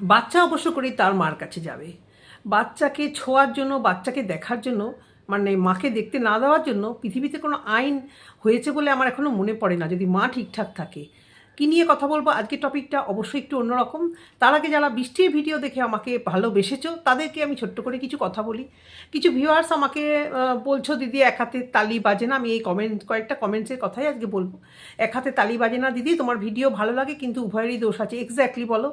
বাচ্চা অবশ্য করেই তার মার কাছে যাবে। বাচ্চাকে ছোঁয়ার জন্য, বাচ্চাকে দেখার জন্য মানে মাকে দেখতে না দেওয়ার জন্য পৃথিবীতে কোনো আইন হয়েছে বলে আমার এখনও মনে পড়ে না, যদি মা ঠিকঠাক থাকে। কী নিয়ে কথা বলব? আজকের টপিকটা অবশ্যই একটু অন্যরকম। তার আগে যারা বৃষ্টির ভিডিও দেখে আমাকে ভালোবেসেছো, তাদেরকে আমি ছোট্ট করে কিছু কথা বলি। কিছু ভিউয়ার্স আমাকে বলছো, দিদি, এক হাতে তালি বাজে না? আমি এই কমেন্ট কয়েকটা কমেন্টসের কথাই আজকে বলব। এক হাতে তালি বাজে না, দিদি? তোমার ভিডিও ভালো লাগে, কিন্তু উভয়েরই দোষ আছে। এক্স্যাক্টলি বলো।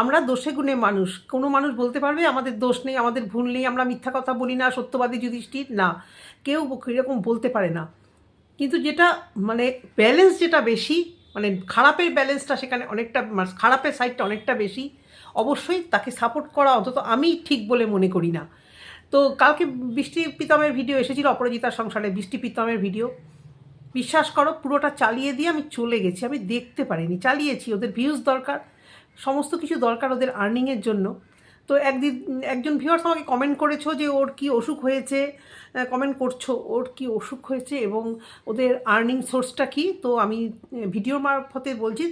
আমরা দোষে গুণে মানুষ। কোনো মানুষ বলতে পারবে, আমাদের দোষ নেই, আমাদের ভুল নেই, আমরা মিথ্যা কথা বলি না, সত্যবাদী যুধিষ্ঠির? না। কেউ এরকম বলতে পারে না। কিন্তু যেটা মানে ব্যালেন্স যেটা বেশি মানে খারাপের ব্যালেন্সটা সেখানে অনেকটা মানে খারাপের সাইডটা অনেকটা বেশি। অবশ্যই তাকে সাপোর্ট করা অন্তত আমি ঠিক বলে মনে করি না। তো কালকে বৃষ্টি প্রীতমের ভিডিও এসেছিল, অপরাজিতার সংসারে বৃষ্টি প্রীতমের ভিডিও বিশ্বাস করো, পুরোটা চালিয়ে দিয়ে আমি চলে গেছি, আমি দেখতে পারিনি। চালিয়েছি, ওদের ভিউজ দরকার, সমস্ত কিছু দরকার ওদের আর্নিংয়ের জন্য। তো একদিন, একজন ভিউয়ার্স আমাকে কমেন্ট করেছ যে ওর কি অসুখ হয়েছে কমেন্ট করছ, ওর কি অসুখ হয়েছে এবং ওদের আর্নিং সোর্সটা কি? তো আমি ভিডিওর মারফতে বলছি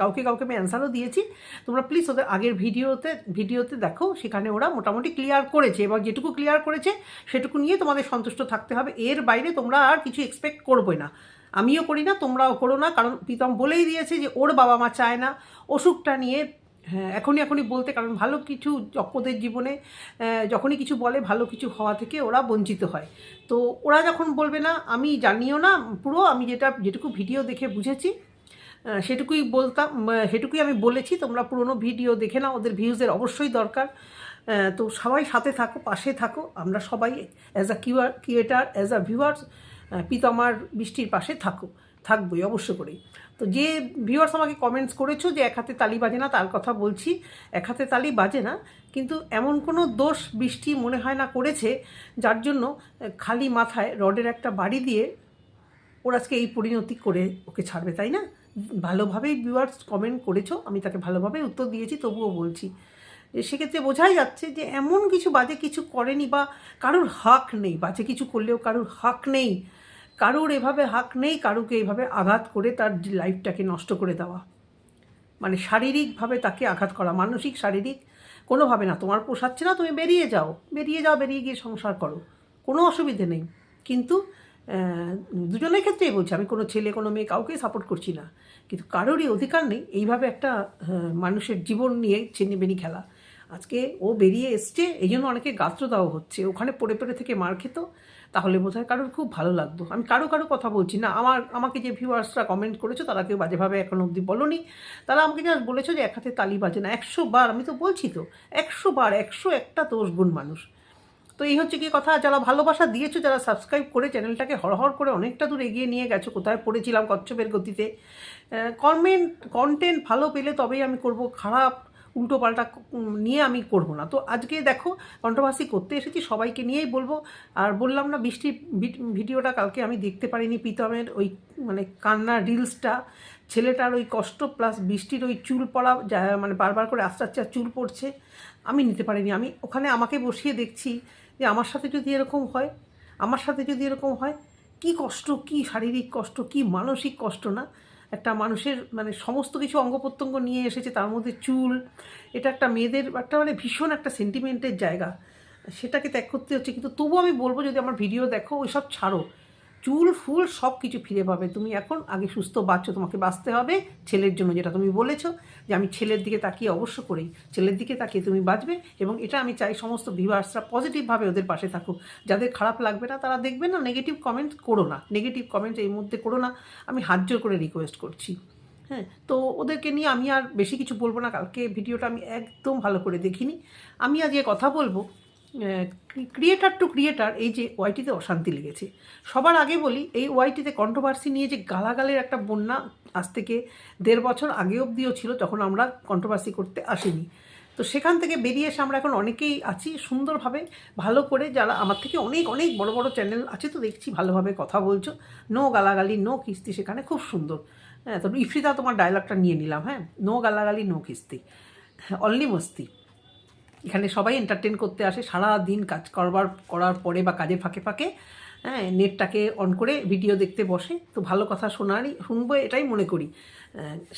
কাউকে কাউকে আমি অ্যান্সারও দিয়েছি। তোমরা প্লিজ ওদের আগের ভিডিওতে ভিডিওতে দেখো, সেখানে ওরা মোটামুটি ক্লিয়ার করেছে এবং যেটুকু ক্লিয়ার করেছে, সেটুকু নিয়ে তোমাদের সন্তুষ্ট থাকতে হবে। এর বাইরে তোমরা আর কিছু এক্সপেক্ট করবে না। আমিও করি না, তোমরাও করো না, কারণ প্রীতম বলেই দিয়েছে যে ওর বাবা মা চায় না। অসুখটা নিয়ে হ্যাঁ এখনই এখনই বলতে, কারণ ভালো কিছু ওদের জীবনে যখনই কিছু বলে ভালো কিছু হওয়া থেকে ওরা বঞ্চিত হয়। তো ওরা যখন বলবে না, আমি জানিও না, পুরো আমি যেটা, যেটুকু ভিডিও দেখে বুঝেছি সেটুকুই বলতাম সেটুকুই আমি বলেছি, তোমরা পুরনো ভিডিও দেখে নাও, ওদের ভিউজের অবশ্যই দরকার। তো সবাই সাথে থাকো, পাশে থাকো, আমরা সবাই as a QR creator as a viewers পিতামার বৃষ্টির পাশে থাকো। থাকবোই অবশ্য করেই। তো যে ভিউয়ার্স আমাকে কমেন্টস করেছ যে এক হাতে তালি বাজে না, তার কথা বলছি, এক হাতে তালি বাজে না, কিন্তু এমন কোনো দোষ বৃষ্টি মনে হয় না করেছে, যার জন্য খালি মাথায় রডের একটা বাড়ি দিয়ে ওর আজকে এই পরিণতি করে ওকে ছাড়বে, তাই না? ভালোভাবেই ভিউয়ার্স কমেন্ট করেছ, আমি তাকে ভালোভাবেই উত্তর দিয়েছি, তবুও বলছি। সেক্ষেত্রে বোঝাই যাচ্ছে যে এমন কিছু বাজে কিছু করেনি বা কারোর হক নেই, বাজে কিছু করলেও কারোর হক নেই। কারোর এভাবে হাক নেই, কারুকে এইভাবে আঘাত করে তার লাইফটাকে নষ্ট করে দেওয়া। মানে শারীরিকভাবে তাকে আঘাত করা, মানসিক, শারীরিক, কোনোভাবে না। তোমার পোষাচ্ছে না, তুমি বেরিয়ে যাও। বেরিয়ে যাও, বেরিয়ে গিয়ে সংসার করো। কোনো অসুবিধে নেই। কিন্তু দুজনের ক্ষেত্রেই বলছি, আমি কোনো ছেলে, কোনো মেয়ে কাউকেই সাপোর্ট করছি না। কিন্তু কারোরই অধিকার নেই। এইভাবে একটা মানুষের জীবন নিয়ে চেনিবেনি খেলা। আজকে ও বেরিয়ে এসছে, এই জন্য অনেকে দেওয়া হচ্ছে। ওখানে পড়ে পড়ে থেকে মার খেত। তাহলে বোধ হয় কারোর খুব ভালো লাগতো। আমি কারও কারও কথা বলছি না। আমার, আমাকে যে ভিউয়ার্সরা কমেন্ট করেছ, তারা কেউ বাজেভাবে এখন অবধি বলনি। তারা আমাকে জাস্ট বলেছ যে এক হাতে তালি বাজে না। একশো বার, আমি তো বলছি তো, একশো বার, একশো একটা দোষ গুণ মানুষ। তো এই হচ্ছে কি কথা, যারা ভালোবাসা দিয়েছ, যারা সাবস্ক্রাইব করে চ্যানেলটাকে হরহর করে অনেকটা দূর এগিয়ে নিয়ে গেছো, কোথায় পড়েছিলাম কচ্ছপের গতিতে কমেন্ট কন্টেন্ট ভালো পেলে তবেই আমি করব, খারাপ উল্টো পাল্টা নিয়ে আমি করব না। তো আজকে দেখো কন্ট্রোভার্সি করতে এসেছি, সবাইকে নিয়েই বলব। আর বললাম না বৃষ্টির ভি- ভিডিওটা কালকে আমি দেখতে পারিনি প্রীতমের ওই মানে কান্নার রিলসটা। ছেলেটার ওই কষ্ট প্লাস বৃষ্টির ওই চুল পড়া, যা- মানে বারবার করে আস্তে আস্তে চুল পড়ছে, আমি নিতে পারিনি। আমি ওখানে আমাকে বসিয়ে দেখছি যে, আমার সাথে যদি এরকম হয়, আমার সাথে যদি এরকম হয়, কি কষ্ট, কি শারীরিক কষ্ট, কি মানসিক কষ্ট না? একটা মানুষের মানে সমস্ত কিছু অঙ্গ প্রত্যঙ্গ নিয়ে এসেছে, তার মধ্যে চুল, এটা একটা মেয়েদের একটা মানে ভীষণ একটা সেন্টিমেন্টের জায়গা। সেটাকে ত্যাগ করতে হচ্ছে, কিন্তু তবুও আমি বলব, যদি আমার ভিডিও দেখো, ওইসব ছাড়ো। চুল, ফুল সব কিছু ফিরে পাবে। তুমি এখন আগে সুস্থ বাঁচো তোমাকে বাঁচতে হবে ছেলের জন্য, যেটা তুমি বলেছ, যে আমি ছেলের দিকে তাকিয়ে অবশ্য করেই ছেলের দিকে তাকিয়ে তুমি বাঁচবে এবং এটা আমি চাই সমস্ত ভিউয়ার্সরা পজিটিভভাবে ওদের পাশে থাকুক। যাদের খারাপ লাগবে না, তারা দেখবে না নেগেটিভ কমেন্ট করো না। নেগেটিভ কমেন্ট এই মধ্যে করো না। আমি হাত করে রিকোয়েস্ট করছি। হ্যাঁ তো ওদেরকে নিয়ে আমি আর বেশি কিছু বলব না। কালকে ভিডিওটা আমি একদম ভালো করে দেখিনি। আমি আজ যে কথা বলব ক্রিয়েটার টু ক্রিয়েটার এই যে ওয়াইটিতে অশান্তি লেগেছে। সবার আগে বলি, এই ওয়াইটিতে কন্ট্রোভার্সি নিয়ে যে গালাগালের একটা বন্যা আজ থেকে দেড় বছর আগে অবধিও ছিল, তখন আমরা কন্ট্রোভার্সি করতে আসিনি। তো সেখান থেকে বেরিয়ে এসে আমরা এখন অনেকেই আছি সুন্দরভাবে, ভালো করে যারা আমার থেকে অনেক অনেক বড় বড় চ্যানেল আছে তো দেখছি, ভালোভাবে কথা বলছো। নো গালাগালি নো কিস্তি সেখানে খুব সুন্দর। হ্যাঁ তো ইফরিতা তোমার ডায়লগটা নিয়ে নিলাম হ্যাঁ? নো গালাগালি নো কিস্তি। হ্যাঁ অনলি মস্তি। এখানে সবাই এন্টারটেন করতে আসে সারা দিন কাজ করবার, করার পরে বা কাজের ফাঁকে ফাঁকে হ্যাঁ নেটটাকে অন করে ভিডিও দেখতে বসে। তো ভালো কথা শোনারই, শুনব এটাই মনে করি।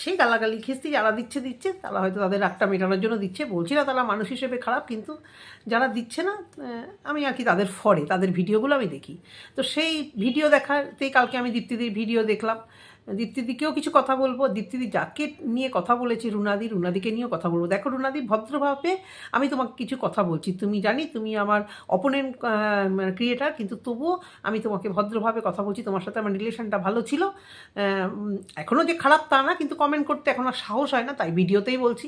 সেই গালাগালি খিস্তি যারা দিচ্ছে দিচ্ছে, তারা হয়তো তাদের রাগটা মেটানোর জন্য দিচ্ছে। বলছি না তারা মানুষ হিসেবে খারাপ, কিন্তু যারা দিচ্ছে না আমি আর কি তাদের ফরে তাদের ভিডিওগুলো আমি দেখি। তো সেই ভিডিও দেখাতেই কালকে আমি দীপ্তিদির ভিডিও দেখলাম। দীপ্তিদিকেও কিছু কথা বলব। দীপ্তিদি যাকে নিয়ে কথা বলেছি, রুনাদি, রুনাদিকে নিয়েও কথা বলব। দেখো রুনাদি, ভদ্রভাবে আমি তোমাকে কিছু কথা বলছি। তুমি জানি তুমি আমার অপোনেন্ট ক্রিয়েটার কিন্তু তবুও আমি তোমাকে ভদ্রভাবে কথা বলছি। তোমার সাথে আমার রিলেশনটা ভালো ছিল। এখনও যে খারাপ তা না, কিন্তু কমেন্ট করতে এখন আর সাহস হয় না, তাই ভিডিওতেই বলছি।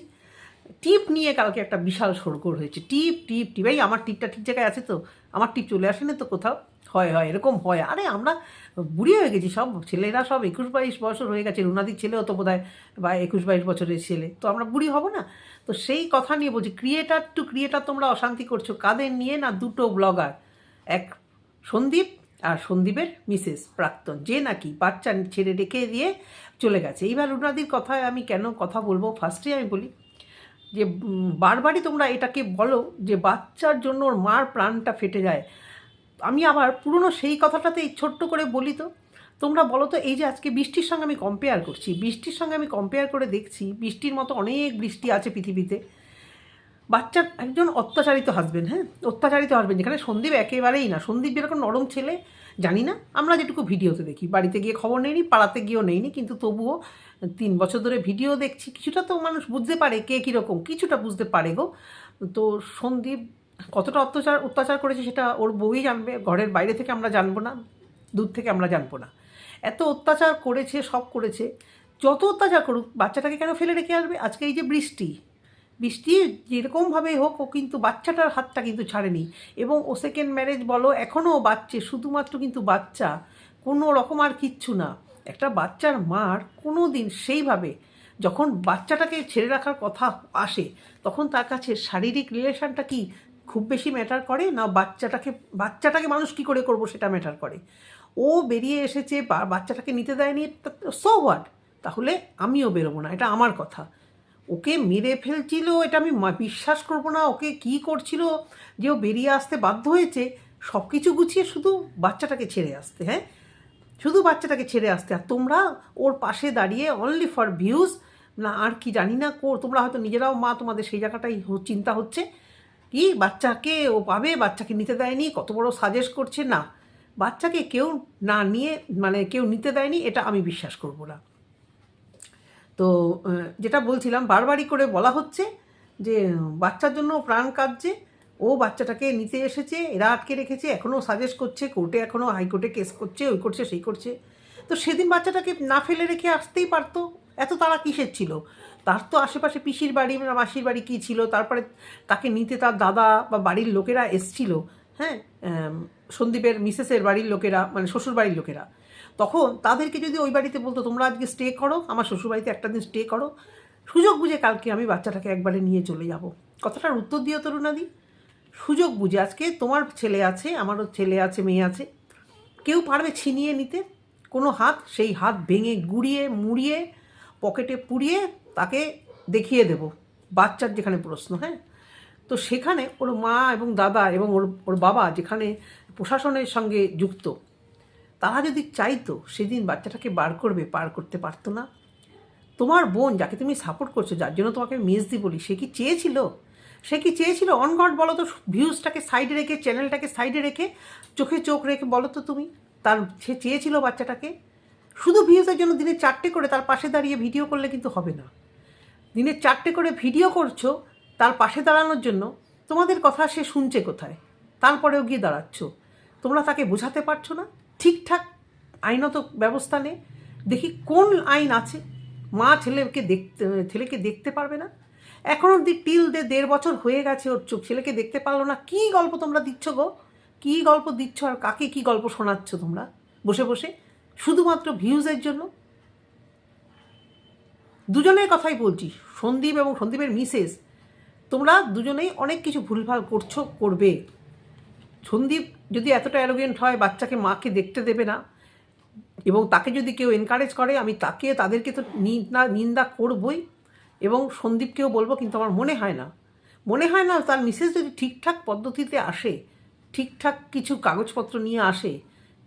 টিপ নিয়ে কালকে একটা বিশাল সরগোল হয়েছে। টিপ টিপ টিপ। এই আমার টিপটা ঠিক জায়গায় আছে তো? আমার টিপ চলে আসেনি তো কোথাও? হয় হয়, এরকম হয়। আরে, আমরা বুড়ি হয়ে গেছি, সব ছেলেরা সব একুশ বাইশ বছর হয়ে গেছে, রুনাদির ছেলেও তো বোধ বা একুশ বাইশ বছরের ছেলে, তো আমরা বুড়ি হব না? তো সেই কথা নিয়ে বলছি ক্রিয়েটার টু ক্রিয়েটার তোমরা অশান্তি করছ কাদের নিয়ে না দুটো ব্লগার এক সন্দীপ আর সন্দীপের মিসেস প্রাক্তন, যে নাকি বাচ্চা ছেড়ে রেখে দিয়ে চলে গেছে। এইবার রুনাদির কথায় আমি কেন কথা বলব? ফার্স্টে আমি বলি যে বারবারই তোমরা এটাকে বলো যে, বাচ্চার জন্য ওর মার প্রাণটা ফেটে যায়। আমি আবার পুরনো সেই কথাটাতে ছোট্ট করে বলি তো। তোমরা বলো তো, এই যে আজকে বৃষ্টির সঙ্গে আমি কম্পেয়ার করছি, বৃষ্টির সঙ্গে আমি কম্পেয়ার করে দেখছি, বৃষ্টির মতো অনেক বৃষ্টি আছে পৃথিবীতে। বাচ্চার একজন অত্যাচারিত হাজবেন্ড হ্যাঁ? অত্যাচারিত হাজবেন্ড যেখানে সন্দীপ একেবারেই না। সন্দীপ যেরকম নরম ছেলে, জানি না, আমরা যেটুকু ভিডিওতে দেখি। বাড়িতে গিয়ে খবর নেইনি, পাড়াতে গিয়েও নেইনি, কিন্তু তবুও তিন বছর ধরে ভিডিও দেখছি। কিছুটা তো মানুষ বুঝতে পারে কে কীরকম, কিছুটা বুঝতে পারে গো। তো সন্দীপ কতটা অত্যাচার অত্যাচার করেছে সেটা ওর বউই জানবে, ঘরের বাইরে থেকে আমরা জানব না, দূর থেকে আমরা জানব না। এত অত্যাচার করেছে, সব করেছে, যত অত্যাচার করুক, বাচ্চাটাকে কেন ফেলে রেখে আসবে? আজকে এই যে বৃষ্টি বৃষ্টি যেরকমভাবেই হোক, ও কিন্তু বাচ্চাটার হাতটা কিন্তু ছাড়েনি। এবং ও সেকেন্ড ম্যারেজ বলো এখনও বাচ্চে, শুধুমাত্র কিন্তু বাচ্চা, কোনো রকম আর কিচ্ছু না। একটা বাচ্চার মার কোনো দিন সেইভাবে যখন বাচ্চাটাকে ছেড়ে রাখার কথা আসে, তখন তার কাছে শারীরিক রিলেশনটা কি? খুব বেশি ম্যাটার করে না বাচ্চাটাকে বাচ্চাটাকে মানুষ কি করে করব সেটা ম্যাটার করে। ও বেরিয়ে এসেছে বাচ্চাটাকে নিতে দেয়নি সো হোয়াট তাহলে আমিও বেরোবো না, এটা আমার কথা। ওকে মেরে ফেলছিল, এটা আমি বিশ্বাস করব না, ওকে কি করছিল, যে ও বেরিয়ে আসতে বাধ্য হয়েছে সব কিছু গুছিয়ে শুধু বাচ্চাটাকে ছেড়ে আসতে হ্যাঁ? শুধু বাচ্চাটাকে ছেড়ে আসতে, আর তোমরা ওর পাশে দাঁড়িয়ে অনলি ফর ভিউজ না, আর কি জানি না তোমরা হয়তো নিজেরাও মা, তোমাদের সেই জায়গাটাই চিন্তা হচ্ছে। কি, বাচ্চাকে ও পাবে? বাচ্চাকে নিতে দেয়নি? কত বড় সাজেস্ট করছে? না। বাচ্চাকে কেউ না নিয়ে মানে কেউ নিতে দেয়নি, এটা আমি বিশ্বাস করব না। তো যেটা বলছিলাম, বারবারই করে বলা হচ্ছে যে, বাচ্চার জন্য প্রাণ কাঁদছে, ও বাচ্চাটাকে নিতে এসেছে, এরা আটকে রেখেছে এখনও সাজেস্ট করছে, কোর্টে এখনও হাইকোর্টে কেস করছে, ওই করছে, সেই করছে। তো সেদিন বাচ্চাটাকে না ফেলে রেখে আসতেই পারতো? এত তারা কিসের ছিল? তার তো আশেপাশে পিসির বাড়ি না মাসির বাড়ি কী ছিল? তারপরে তাকে নিতে তার দাদা বা বাড়ির লোকেরা এসছিল হ্যাঁ? সন্দীপের, মিসেসের বাড়ির লোকেরা মানে শ্বশুর বাড়ির লোকেরা। তখন তাদেরকে যদি ওই বাড়িতে বলতো, তোমরা আজকে স্টে করো, আমার শ্বশুরবাড়িতে একটা দিন স্টে করো, সুযোগ বুঝে কালকে আমি বাচ্চাটাকে একবারে নিয়ে চলে যাব। কথাটার উত্তর দিও তরুণাদি। সুযোগ বুঝে, আজকে তোমার ছেলে আছে, আমারও ছেলে আছে, মেয়ে আছে। কেউ পারবে ছিনিয়ে নিতে? কোনো হাত, সেই হাত ভেঙে গুড়িয়ে, মুড়িয়ে, পকেটে পুড়িয়ে তাকে দেখিয়ে দেব। বাচ্চার যেখানে প্রশ্ন হ্যাঁ? তো সেখানে ওর মা এবং দাদা এবং ওর ওর বাবা যেখানে প্রশাসনের সঙ্গে যুক্ত, তারা যদি চাইতো সেদিন বাচ্চাটাকে বার করবে, পার করতে পারতো না। তোমার বোন যাকে তুমি সাপোর্ট করছ, যার জন্য তোমাকে মিস দি বলি, সে কি চেয়েছিল? সে কি চেয়েছিল অন বলো তো ভিউজটাকে সাইডে রেখে চ্যানেলটাকে সাইডে রেখে, চোখে চোখ রেখে বলো তো তুমি? তার, সে চেয়েছিল বাচ্চাটাকে? শুধু ভিউজের জন্য দিনে চারটে করে তার পাশে দাঁড়িয়ে ভিডিও করলে কিন্তু হবে না। দিনে চারটে করে ভিডিও করছ, তার পাশে দাঁড়ানোর জন্য তোমাদের কথা সে শুনছে কোথায়? তারপরেও গিয়ে দাঁড়াচ্ছ। তোমরা তাকে বোঝাতে পারছ না? ঠিকঠাক আইনত ব্যবস্থা নেই দেখি কোন আইন আছে? মা ছেলেকে দেখতে ছেলেকে দেখতে পারবে না? এখন দি টিল দে দেড় বছর হয়ে গেছে ওর চোখ। ছেলেকে দেখতে পারল না। কী গল্প তোমরা দিচ্ছ গো? কী গল্প দিচ্ছ আর কাকে কী গল্প শোনাচ্ছ তোমরা? বসে বসে। শুধুমাত্র ভিউজের জন্য? দুজনের কথাই বলছি, সন্দীপ এবং সন্দীপের মিসেস, তোমরা দুজনেই অনেক কিছু ভুলভাল করছ, করবে। সন্দীপ যদি এতটা অ্যারোগেন্ট হয়, বাচ্চাকে মাকে দেখতে দেবে না, এবং তাকে যদি কেউ এনকারেজ করে, আমি তাকে, তাদেরকে তো নিন্দা নিন্দা করবই, এবং সন্দীপকেও বলব, কিন্তু আমার মনে হয় না। মনে হয় না তার মিসেস যদি ঠিকঠাক পদ্ধতিতে আসে, ঠিকঠাক কিছু কাগজপত্র নিয়ে আসে,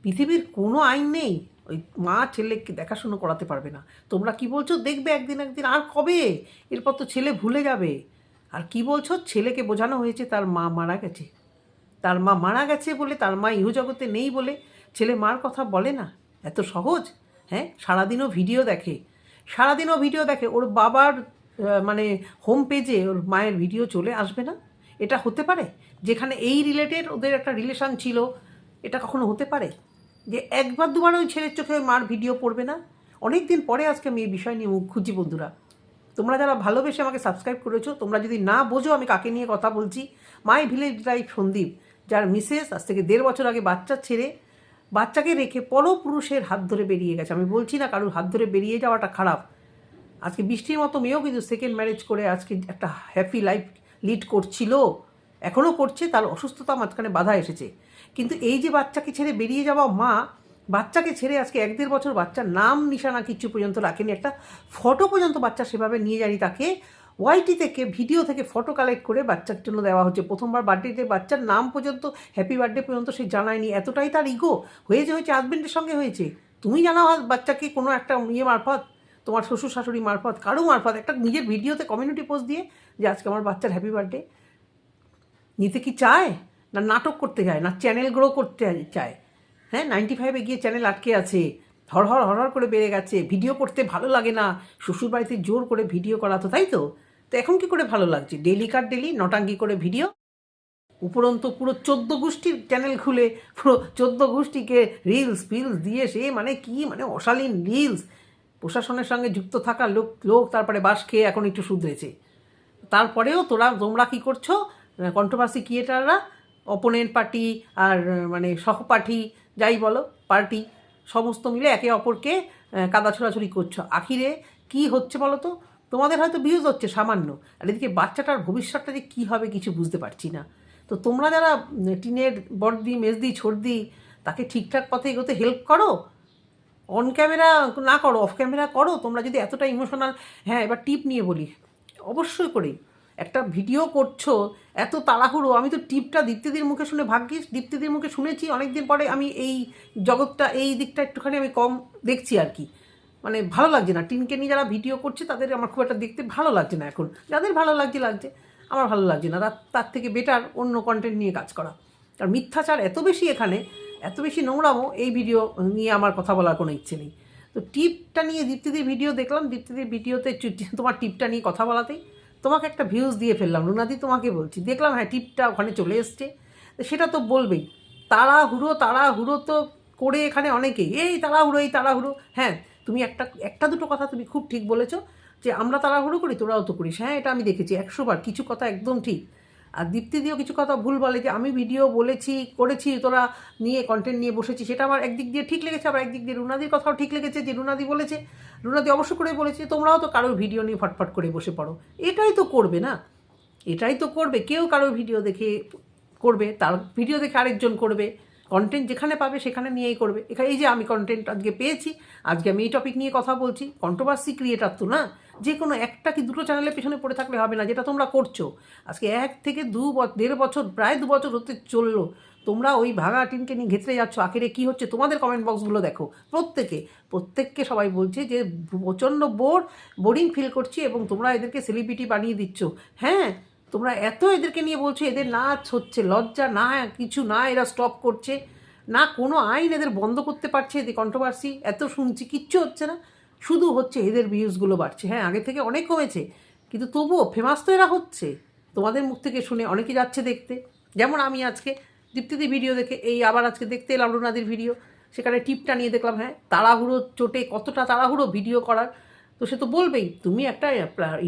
পৃথিবীর কোনো আইন নেই ওই মা ছেলেকে দেখাশুনো করাতে পারবে না। তোমরা কি বলছো? দেখবে একদিন একদিন, আর কবে? এরপর তো ছেলে ভুলে যাবে। আর কি বলছো? ছেলেকে বোঝানো হয়েছে, তার মা মারা গেছে। তার মা মারা গেছে বলে, তার মা ইহজগতে নেই বলে ছেলে মার কথা বলে না? এত সহজ? হ্যাঁ সারাদিনও ভিডিও দেখে। সারাদিনও ভিডিও দেখে। ওর বাবার মানে হোম পেজে ওর মায়ের ভিডিও চলে আসবে না? এটা হতে পারে? যেখানে এই রিলেটেড ওদের একটা রিলেশন ছিল, এটা কখনো হতে পারে? যে একবার দুবার ওই ছেলের চোখে মার ভিডিও পড়বে না? অনেক দিন পরে আজকে আমি এই বিষয় নিয়ে মুখ খুঁজি বন্ধুরা। তোমরা যারা ভালোবেসে আমাকে সাবস্ক্রাইব করেছ, তোমরা যদি না বোঝো আমি কাকে নিয়ে কথা বলছি মাই ভিলেজ লাইফ সন্দীপ, যার মিসেস আজ থেকে দেড় বছর আগে বাচ্চা ছেড়ে, বাচ্চাকে রেখে পরপুরুষের হাত ধরে বেরিয়ে গেছে। আমি বলছি না কারোর হাত ধরে বেরিয়ে যাওয়াটা খারাপ। আজকে বৃষ্টির মতো মেয়েও কিন্তু সেকেন্ড ম্যারেজ করে আজকে একটা হ্যাপি লাইফ লিড করছিল। এখনও করছে, তার অসুস্থতা মাঝখানে বাধা এসেছে। কিন্তু এই যে বাচ্চাকে ছেড়ে বেরিয়ে যাওয়া মা, বাচ্চাকে ছেড়ে আজকে এক দেড় বছর বাচ্চার নাম, নিশানা কিছু পর্যন্ত রাখেনি। একটা ফটো পর্যন্ত বাচ্চা সেভাবে নিয়ে যায়নি তাকে। ওয়াইটি থেকে ভিডিও থেকে ফটো কালেক্ট করে বাচ্চার জন্য দেওয়া হচ্ছে। প্রথমবার বার্থডেতে বাচ্চার নাম পর্যন্ত হ্যাপি বার্থডে পর্যন্ত সে জানায়নি। এতটাই তার ইগো হয়েছে হয়েছে হাজবেন্ডের সঙ্গে হয়েছে। তুমি জানাও বাচ্চাকে কোনো একটা ইয়ে মারফত, তোমার শ্বশুর শাশুড়ি মারফত, কারও মারফত, একটা নিজের ভিডিওতে কমিউনিটি পোস্ট দিয়ে যে আজকে আমার বাচ্চার হ্যাপি বার্থডে নিতে কি চায়? না নাটক করতে চায় না চ্যানেল গ্রো করতে চায়। হ্যাঁ নাইনটি ফাইভে গিয়ে চ্যানেল আটকে আছে হর হর হর হর করে বেড়ে গেছে ভিডিও করতে ভালো লাগে না শ্বশুর বাড়িতে জোর করে ভিডিও করা তো, তাই তো? তো এখন কি করে ভালো লাগছে? ডেলি কার ডেলি নটাঙ্গি করে ভিডিও উপরন্ত পুরো চোদ্দ গোষ্ঠীর চ্যানেল খুলে, পুরো চোদ্দ গোষ্ঠীকে রিলস ফিলস দিয়ে সে মানে কি মানে অশালীন রিলস প্রশাসনের সঙ্গে যুক্ত থাকা লোক লোক তারপরে বাস খেয়ে এখন একটু শুধরেছে। তারপরেও তোরা, তোমরা কি করছ? কন্ট্রোভার্সি ক্রিয়েটাররা অপোনেন্ট পার্টি আর মানে সহপাঠী, যাই বলো, পার্টি, সমস্ত মিলে একে অপরকে কাদা ছোড়াছুড়ি করছ। আখিরে, কি হচ্ছে বলো তো? তোমাদের হয়তো ভিউজ হচ্ছে সামান্য, আর এদিকে বাচ্চাটার ভবিষ্যৎটা যে কী হবে কিছু বুঝতে পারছি না। তো তোমরা যারা টিনের বড়দি মেজদি, ছোটদি, তাকে ঠিকঠাক পথে এগোতে হেল্প করো? অন ক্যামেরা না করো অফ ক্যামেরা করো? তোমরা যদি এতটা ইমোশনাল হ্যাঁ এবার টিপ নিয়ে বলি। অবশ্যই করেই একটা ভিডিও করছ, এত তাড়াহুড়ো, আমি তো টিপটা দীপ্তিদির মুখে শুনে, ভাগ্যিস দীপ্তিদির মুখে শুনেছি, অনেকদিন পরে আমি এই জগৎটা, এই দিকটা একটুখানি আমি কম দেখছি আর কি। মানে ভালো লাগছে না, টিনকে নিয়ে যারা ভিডিও করছে, তাদের আমার খুব একটা দেখতে ভালো লাগছে না এখন। যাদের ভালো লাগছে লাগছে। আমার ভালো লাগছে না, তার থেকে বেটার অন্য কন্টেন্ট নিয়ে কাজ করা। আর মিথ্যাচার এত বেশি এখানে, এত বেশি নোংরামো, এই ভিডিও নিয়ে আমার কথা বলার কোনো ইচ্ছে নেই। তো টিপটা নিয়ে দীপ্তিদির ভিডিও দেখলাম, দীপ্তিদির ভিডিওতে তোমার টিপটা নিয়ে কথা বলাতেই তোমাকে একটা ভিউজ দিয়ে ফেললাম, রুনাদি তোমাকে বলছি। দেখলাম হ্যাঁ টিপটা ওখানে চলে এসছে। সেটা তো বলবেই। তাড়াহুড়ো তাড়াহুড়ো তো করে এখানে অনেকেই। এই তাড়াহুড়ো এই তাড়াহুড়ো। হ্যাঁ তুমি একটা একটা দুটো কথা তুমি খুব ঠিক বলেছ যে, আমরা তাড়াহুড়ো করি, তোরাও তো করিস। হ্যাঁ এটা আমি দেখেছি। একশোবার কিছু কথা একদম ঠিক। আর দীপ্তি দিয়েও কিছু কথা ভুল বলে যে আমি ভিডিও বলেছি, করেছি, তোরা নিয়ে কন্টেন্ট নিয়ে বসেছি, সেটা আমার একদিক দিয়ে ঠিক লেগেছে, আবার একদিক দিয়ে রুনাদির কথাও ঠিক লেগেছে যে রুনাদি বলেছে। রুনাদি অবশ্য করে বলেছে, তোমরাও তো কারোর ভিডিও নিয়ে ফটফট করে বসে পড়ো। এটাই তো করবে না। এটাই তো করবে, কেউ কারোর ভিডিও দেখে করবে, তার ভিডিও দেখে আরেকজন করবে কন্টেন্ট যেখানে পাবে সেখানে নিয়েই করবে। এখানে এই যে আমি কন্টেন্ট আজকে পেয়েছি, আজকে আমি এই টপিক নিয়ে কথা বলছি কন্ট্রোভার্সি ক্রিয়েটার তো না? যে কোনো একটা কি দুটো চ্যানেলের পেছনে পড়ে থাকলে হবে না, যেটা তোমরা করছ। আজকে এক থেকে দু দেড় বছর, প্রায় দু বছর হতে চলল। তোমরা ওই ভাঙা টিনকে নিয়ে ঘেঁচড়ে যাচ্ছ, আখেরে কী হচ্ছে তোমাদের কমেন্ট বক্সগুলো দেখো। প্রত্যেকে, প্রত্যেককে সবাই বলছে যে, প্রচণ্ড বোর বোরিং ফিল করছি এবং তোমরা এদেরকে সেলিব্রিটি বানিয়ে দিচ্ছ। হ্যাঁ তোমরা এত এদেরকে নিয়ে বলছো, এদের নাচ হচ্ছে, লজ্জা না, কিছু না, এরা স্টপ করছে। না, কোনো আইন এদের বন্ধ করতে পারছে, এদের কন্ট্রোভার্সি এত শুনছি, কিচ্ছু হচ্ছে না। শুধু হচ্ছে এদের ভিউজগুলো বাড়ছে। হ্যাঁ আগে থেকে অনেক কমেছে, কিন্তু তবুও ফেমাস তো এরা হচ্ছে। তোমাদের মুখ থেকে শুনে অনেকে যাচ্ছে দেখতে। যেমন আমি আজকে দীপ্তিদি ভিডিও দেখে, এই আবার আজকে দেখতে এলাম রুনাদির ভিডিও সেখানে টিপটা নিয়ে দেখলাম হ্যাঁ তাড়াহুড়ো চোটে কতটা তাড়াহুড়ো ভিডিও করার। তো সে তো বলবেই, তুমি একটা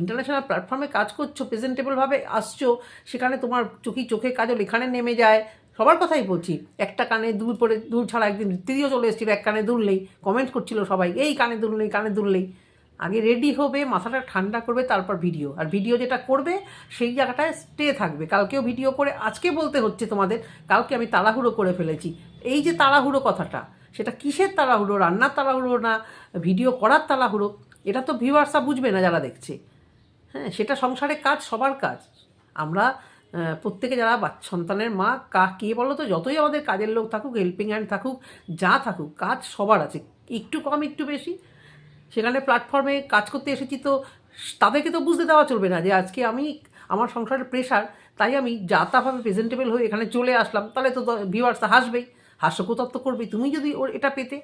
ইন্টারন্যাশনাল প্ল্যাটফর্মে কাজ করছ প্রেজেন্টেবলভাবে আসছো, সেখানে তোমার চোখি চোখে কাজল, এখানে নেমে যায় সবার কথাই বলছি, একটা কানে দুল পরে দুল ছাড়া একদিন তৃতীয় চলে এসেছিল, এক কানে দুললেই কমেন্ট করছিল সবাই, এই কানে দুললেই কানে দুললেই আগে রেডি হবে, মাথাটা ঠান্ডা করবে, তারপর ভিডিও আর ভিডিও যেটা করবে, সেই জায়গাটায় স্টে থাকবে। কালকেও ভিডিও করে, আজকে বলতে হচ্ছে তোমাদের, কালকে আমি তাড়াহুড়ো করে ফেলেছি। এই যে তাড়াহুড়ো কথাটা, সেটা কিসের তাড়াহুড়ো, রান্নার তাড়াহুড়ো না ভিডিও করার তাড়াহুড়ো, এটা তো ভিউয়ার্সরা বুঝবে না যারা দেখছে। হ্যাঁ সেটা সংসারে কাজ, সবার কাজ। আমরা প্রত্যেকে যারা সন্তানের মা, কা, কে বলো তো, যতই আমাদের কাজের লোক থাকুক হেল্পিং হ্যান্ড থাকুক, যা থাকুক, কাজ সবার আছে। একটু কম, একটু বেশি। সেখানে প্ল্যাটফর্মে কাজ করতে এসেছি তো তাদেরকে তো বুঝতে দেওয়া চলবে না যে আজকে আমি, আমার সংসারের প্রেশার তাই আমি যা তাভাবে প্রেজেন্টেবল হয়ে এখানে চলে আসলাম। তাহলে তো ভিউয়ার্স হাসবেই। হাস্যকতার্থ করবে তুমি যদি ওর এটা পেতে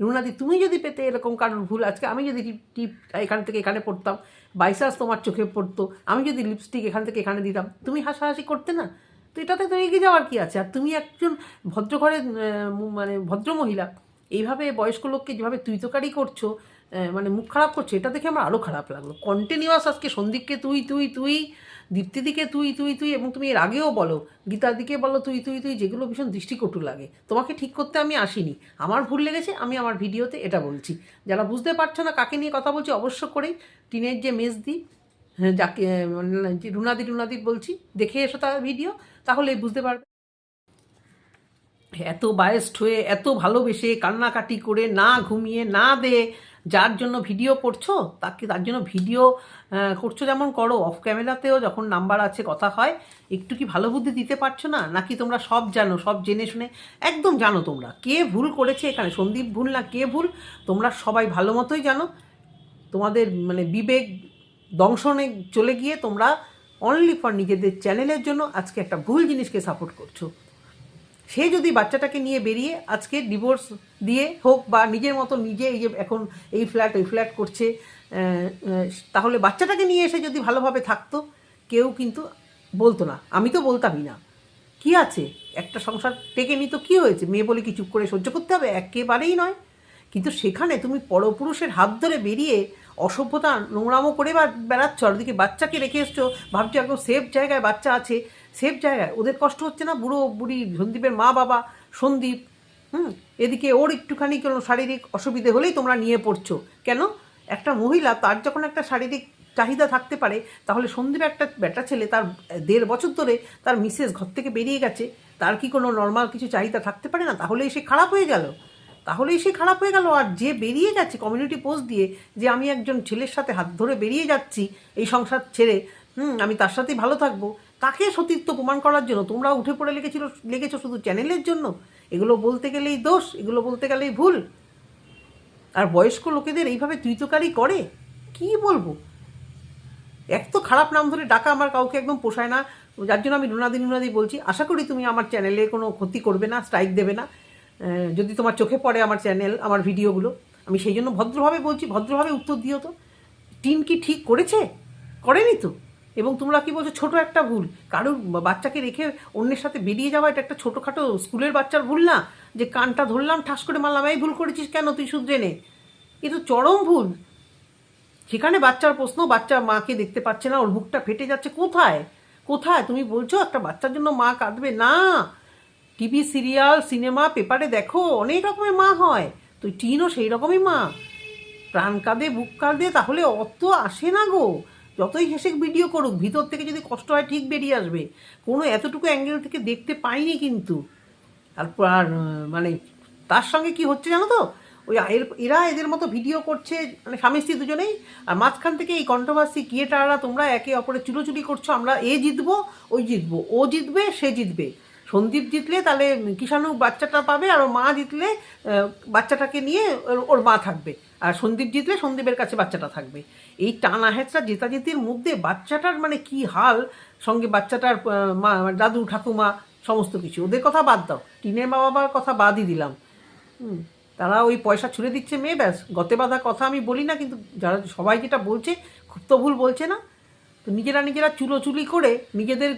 রুনাদি, তুমি যদি পেতে এরকম কারোর ভুল, আজকে আমি যদি টিপ টিপ এখান থেকে এখানে পড়তাম, বাইসাস তোমার চোখে পড়তো, আমি যদি লিপস্টিক এখান থেকে এখানে দিতাম, তুমি হাসাহাসি করতে না? তো এটাতে তো এগিয়ে যাওয়ার কী আছে? আর তুমি একজন ভদ্রঘরের মানে ভদ্র মহিলা, এইভাবে বয়স্ক লোককে যেভাবে তুই তোকারি করছ মানে মুখ খারাপ করছ, এটা দেখে আমার আরও খারাপ লাগল। কন্টিনিউয়াস আজকে সন্দীপকে তুই তুই তুই দীপ্তিদিকে তুই তুই তুই এবং তুমি এর আগেও বলো গীতার দিকে বলো তুই তুই তুই যেগুলো ভীষণ দৃষ্টিকটু লাগে। তোমাকে ঠিক করতে আমি আসিনি। আমার ভুল লেগেছে আমি আমার ভিডিওতে এটা বলছি। যারা বুঝতে পারছ না কাকে নিয়ে কথা বলছি অবশ্য করেই টিনের যে মেজদি হ্যাঁ, যাকে মানে রুনাদি রুনাদি বলছি দেখে এসো তার ভিডিও তাহলেই বুঝতে পারবে। এত বায়েস্ট হয়ে এত ভালোবেসে কান্নাকাটি করে না ঘুমিয়ে না দে যার জন্য ভিডিও করছ, তাকে, তার জন্য ভিডিও করছ যেমন করো। অফ ক্যামেরাতেও যখন নাম্বার আছে, কথা হয়, একটু কি ভালো বুদ্ধি দিতে পারছ না? নাকি তোমরা সব জানো, সব জেনে শুনে একদম জানো তোমরা? কে ভুল করেছে এখানে? সন্দীপ ভুল না কে ভুল? তোমরা সবাই ভালো মতোই জানো। তোমাদের মানে বিবেক দংশনে চলে গিয়ে তোমরা অনলি ফর নিজেদের চ্যানেলের জন্য আজকে একটা ভুল জিনিসকে সাপোর্ট করছ। সে যদি বাচ্চাটাকে নিয়ে বেরিয়ে আজকে ডিভোর্স দিয়ে হোক বা নিজের মতো নিজে এই যে এখন এই ফ্ল্যাট ওই ফ্ল্যাট করছে তাহলে বাচ্চাটাকে নিয়ে এসে যদি ভালোভাবে থাকতো, কেউ কিন্তু বলতো না। আমি তো বলতামই না। কি আছে? একটা সংসার টেকে নিত কী হয়েছে? মেয়ে বলে কি চুপ করে সহ্য করতে হবে? একেবারেই নয়। কিন্তু সেখানে তুমি পরপুরুষের হাত ধরে বেরিয়ে অসভ্যতা, নোংরামো করে বা বেড়াচ্ছ। আর ওদিকে বাচ্চাকে রেখে এসছো, ভাবছ একদম সেফ জায়গায় বাচ্চা আছে সেফ জায়গায়। ওদের কষ্ট হচ্ছে না বুড়ো বুড়ি সন্দীপের মা বাবা, সন্দীপ, হুম? এদিকে ওর একটুখানি কোনো শারীরিক অসুবিধে হলেই তোমরা নিয়ে পড়ছো। কেন? একটা মহিলা, তার যখন একটা শারীরিক চাহিদা থাকতে পারে, তাহলে সন্দীপ একটা বেটা ছেলে, তার দেড় বছর ধরে তার মিসেস ঘর থেকে বেরিয়ে গেছে, তার কি কোনো নর্মাল কিছু চাহিদা থাকতে পারে না? তাহলেই সে খারাপ হয়ে গেল। তাহলেই সে খারাপ হয়ে গেল। আর যে বেরিয়ে গেছে কমিউনিটি পোস্ট দিয়ে যে আমি একজন ছেলের সাথে হাত ধরে বেরিয়ে যাচ্ছি এই সংসার ছেড়ে, হুম, আমি তার সাথেই ভালো থাকব, তাকে সতীর্থ প্রমাণ করার জন্য তোমরা উঠে পড়ে লেগেছিল, লেগেছো শুধু চ্যানেলের জন্য? এগুলো বলতে গেলেই দোষ, এগুলো বলতে গেলেই ভুল। আর বয়স্ক লোকেদের এইভাবে তুইতকারি করে? কি বলব? এক তো খারাপ নাম ধরে ডাকা আমার কাউকে একদম পোষায় না, যার জন্য আমি রুনাদি রুনাদি বলছি, আশা করি তুমি আমার চ্যানেলে কোনো ক্ষতি করবে না স্ট্রাইক দেবে না। যদি তোমার চোখে পড়ে আমার চ্যানেল আমার ভিডিওগুলো আমি সেই জন্য ভদ্রভাবে বলছি, ভদ্রভাবে উত্তর দিও তো। টিম কি ঠিক করেছে? করেনি তো। এবং তোমরা কি বলছো, ছোট একটা ভুল। কারোর বাচ্চাকে রেখে অন্যের সাথে বেরিয়ে যাওয়া, এটা একটা ছোটোখাটো স্কুলের বাচ্চার ভুল না? যে কানটা ধরলাম, ঠাস করে মারলাম, এই ভুল করেছিস কেন? তুই শুধরে নে এ তো চরম ভুল। সেখানে বাচ্চার প্রশ্ন, বাচ্চা মাকে দেখতে পাচ্ছে না, ওর বুকটা ফেটে যাচ্ছে। কোথায়? কোথায়? তুমি বলছো, একটা বাচ্চার জন্য মা কাঁদবে। না! টিভি, সিরিয়াল, সিনেমা, পেপারে দেখো, অনেক রকমের মা হয়। তুই টিনও সেই রকমই মা। প্রাণ কাঁদে, বুক কাঁদে, তাহলে অত আসে না গো। যতই হেসে ভিডিও করুক, ভিতর থেকে যদি কষ্ট হয়, ঠিক বেরিয়ে আসবে। কোনো এতটুকু অ্যাঙ্গেল থেকে দেখতে পাইনি কিন্তু। আর মানে তার সঙ্গে কি হচ্ছে জানো তো? ওই এর- এরা এদের মতো ভিডিও করছে মানে স্বামী স্ত্রী দুজনেই, আর মাঝখান থেকে এই কন্ট্রোভার্সি ক্রিয়েটাররা, তোমরা একে অপরে চুলোচুলি করছ, আমরা এ জিতবো, ওই জিতবো, ও জিতবে, সে জিতবে। সন্দীপ জিতলে তাহলে কিষাণু বাচ্চাটা পাবে আর মা জিতলে বাচ্চাটাকে নিয়ে ওর- মা থাকবে। আর সন্দীপ জিতলে সন্দীপের কাছে বাচ্চাটা থাকবে। এই টানা হেঁচড়া জেতাজেতির মধ্যে বাচ্চাটার মানে কি হাল, সঙ্গে বাচ্চাটার মা, দাদু, ঠাকুমা, সমস্ত কিছু। ওদের কথা বাদ দাও। টিনের মা বাবার কথা বাদই দিলাম। তারা ওই পয়সা ছুড়ে দিচ্ছে মেয়ে, ব্যাস। গতে বাঁধা কথা আমি বলি না, কিন্তু যারা, সবাই যেটা বলছে, খুব তো ভুল বলছে না। তো নিজেরা নিজেরা চুলোচুলি করে নিজেদের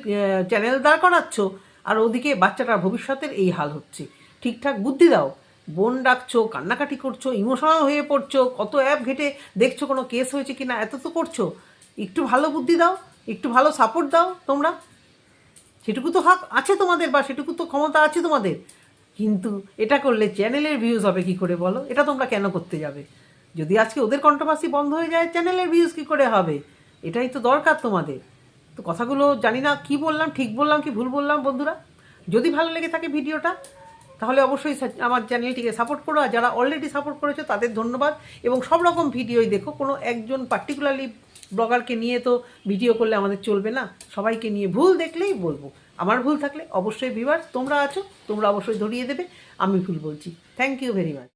চ্যানেল দাঁড় করাচ্ছ। আর ওদিকে বাচ্চাটার ভবিষ্যতের এই হাল হচ্ছে। ঠিকঠাক বুদ্ধি দাও। বোন ডাকছো, কান্নাকাটি করছ, ইমোশনাল হয়ে পড়ছো, কত অ্যাপ ঘেটে দেখছ কোনো কেস হয়েছে কি না এত তো করছ। একটু ভালো বুদ্ধি দাও, একটু ভালো সাপোর্ট দাও তোমরা। সেটুকু তো হক আছে তোমাদের বা সেটুকু তো ক্ষমতা আছে তোমাদের। কিন্তু এটা করলে চ্যানেলের ভিউজ হবে কি করে বলো? এটা তোমরা কেন করতে যাবে? যদি আজকে ওদের কন্ট্রোভার্সি বন্ধ হয়ে যায়, চ্যানেলের ভিউজ কি করে হবে? এটাই তো দরকার তোমাদের। তো কথাগুলো জানি না, কি বললাম, ঠিক বললাম, কি ভুল বললাম বন্ধুরা? যদি ভালো লেগে থাকে ভিডিওটা, তাহলে অবশ্যই আমার চ্যানেলটিকে সাপোর্ট করো, আর যারা অলরেডি সাপোর্ট করেছ, তাদের ধন্যবাদ। এবং সব রকম ভিডিওই দেখো, কোনো একজন পার্টিকুলারলি ব্লগারকে নিয়ে তো ভিডিও করলে আমাদের চলবে না। সবাইকে নিয়ে ভুল দেখলেই বলব। আমার ভুল থাকলে অবশ্যই ভিভার্স তোমরা আছো, তোমরা অবশ্যই ধরিয়ে দেবে, আমি ভুল বলছি। Thank you very much